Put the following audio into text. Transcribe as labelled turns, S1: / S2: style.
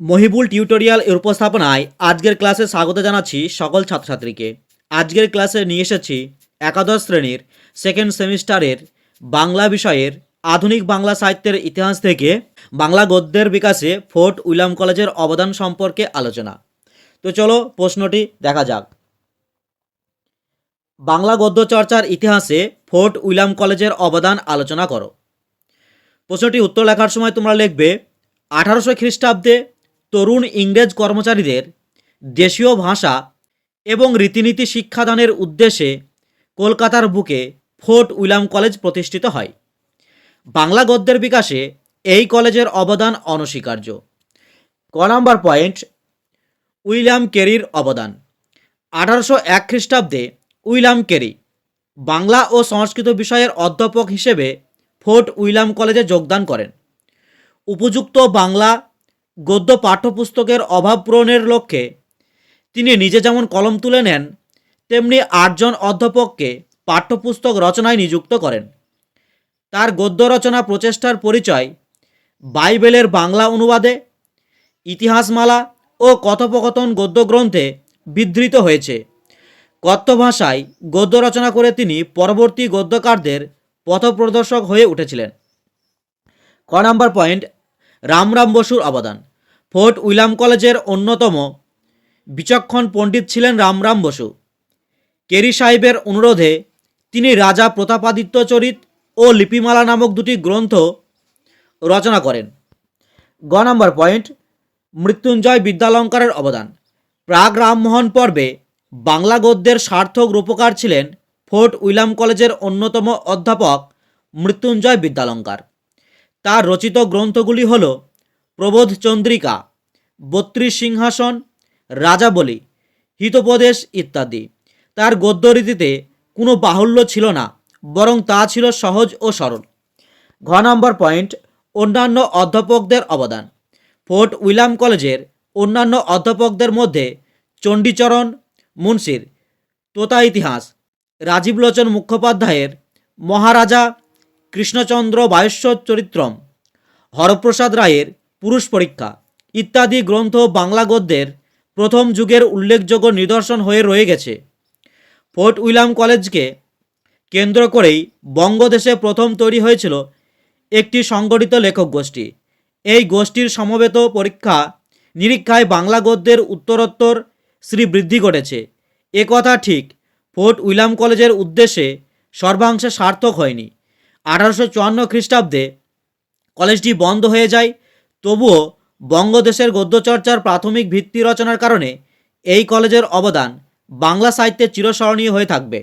S1: Mohibul tutorial এর উপস্থাপনায় আজকের ক্লাসে স্বাগত জানাচ্ছি সকল ছাত্রছাত্রীকে। আজকের ক্লাসে নিয়ে এসেছি একাদশ শ্রেণির সেকেন্ড সেমিস্টারের বাংলা বিষয়ের আধুনিক বাংলা সাহিত্যের ইতিহাস থেকে বাংলা গদ্যের বিকাশে ফোর্ট উইলিয়াম কলেজের অবদান সম্পর্কে আলোচনা। তো চলো প্রশ্নটি দেখা যাক। বাংলা গদ্য চর্চার ইতিহাসে ফোর্ট উইলিয়াম কলেজের অবদান আলোচনা করো। প্রশ্নটি উত্তর লেখার সময় তোমরা লিখবে, আঠারোশো খ্রিস্টাব্দে তরুণ ইংরেজ কর্মচারীদের দেশীয় ভাষা এবং রীতিনীতি শিক্ষাদানের উদ্দেশ্যে কলকাতার বুকে ফোর্ট উইলাম কলেজ প্রতিষ্ঠিত হয়। বাংলা গদ্যের বিকাশে এই কলেজের অবদান অনস্বীকার্য। ক নাম্বার পয়েন্ট, উইলিয়াম কেরির অবদান। আঠারোশো এক খ্রিস্টাব্দে উইলিয়াম কেরি বাংলা ও সংস্কৃত বিষয়ের অধ্যাপক হিসেবে ফোর্ট উইলিয়াম কলেজে যোগদান করেন। উপযুক্ত বাংলা গদ্য পাঠ্যপুস্তকের অভাব পূরণের লক্ষ্যে তিনি নিজে যেমন কলম তুলে নেন, তেমনি আটজন অধ্যাপককে পাঠ্যপুস্তক রচনায় নিযুক্ত করেন। তার গদ্য রচনা প্রচেষ্টার পরিচয় বাইবেলের বাংলা অনুবাদে, ইতিহাসমালা ও কথোপকথন গদ্য গ্রন্থে বিধৃত হয়েছে। কথ্য ভাষায় গদ্য রচনা করে তিনি পরবর্তী গদ্যকারদের পথপ্রদর্শক হয়ে উঠেছিলেন। ক নম্বর পয়েন্ট, রামরাম বসুর অবদান। ফোর্ট উইলাম কলেজের অন্যতম বিচক্ষণ পণ্ডিত ছিলেন রামরাম বসু। কেরি সাহেবের অনুরোধে তিনি রাজা প্রতাপাদিত্য চরিত ও লিপিমালা নামক দুটি গ্রন্থ রচনা করেন। গ নম্বর পয়েন্ট, মৃত্যুঞ্জয় বিদ্যালঙ্কারের অবদান। প্রাগ রামমোহন পর্বে বাংলা গদ্যের সার্থক রূপকার ছিলেন ফোর্ট উইলাম কলেজের অন্যতম অধ্যাপক মৃত্যুঞ্জয় বিদ্যালঙ্কার। তার রচিত গ্রন্থগুলি হল প্রবোধ চন্দ্রিকা, বত্রিশ সিংহাসন রাজাবলী হিতোপদেশ ইত্যাদি। তার গদ্যরীতিতে কোনো বাহুল্য ছিল না, বরং তা ছিল সহজ ও সরল। ঘ নম্বর পয়েন্ট, অন্যান্য অধ্যাপকদের অবদান। ফোর্ট উইলাম কলেজের অন্যান্য অধ্যাপকদের মধ্যে চণ্ডীচরণ, মুন্সির তোতা ইতিহাস রাজীবলোচন মুখোপাধ্যায়ের মহারাজা কৃষ্ণচন্দ্র বায়স্বর চরিত্রম, হরপ্রসাদ রায়ের পুরুষ পরীক্ষা। ইত্যাদি গ্রন্থ বাংলা গদ্যের প্রথম যুগের উল্লেখযোগ্য নিদর্শন হয়ে রয়ে গেছে। ফোর্ট উইলিয়াম কলেজকে কেন্দ্র করেই বঙ্গদেশে প্রথম তৈরি হয়েছিল একটি সংগঠিত লেখক গোষ্ঠী। এই গোষ্ঠীর সমবেত পরীক্ষা নিরীক্ষায় বাংলা গদ্যের উত্তরোত্তর শ্রীবৃদ্ধি ঘটেছে। এ কথা ঠিক ফোর্ট উইলিয়াম কলেজের উদ্দেশ্যে সর্বাংশে সার্থক হয়নি। আঠারোশো চুয়ান্ন খ্রিস্টাব্দে কলেজটি বন্ধ হয়ে যায় তবুও বঙ্গদেশের গদ্যচর্চার প্রাথমিক ভিত্তি রচনার কারণে এই কলেজের অবদান বাংলা সাহিত্যে চিরস্মরণীয় হয়ে থাকবে।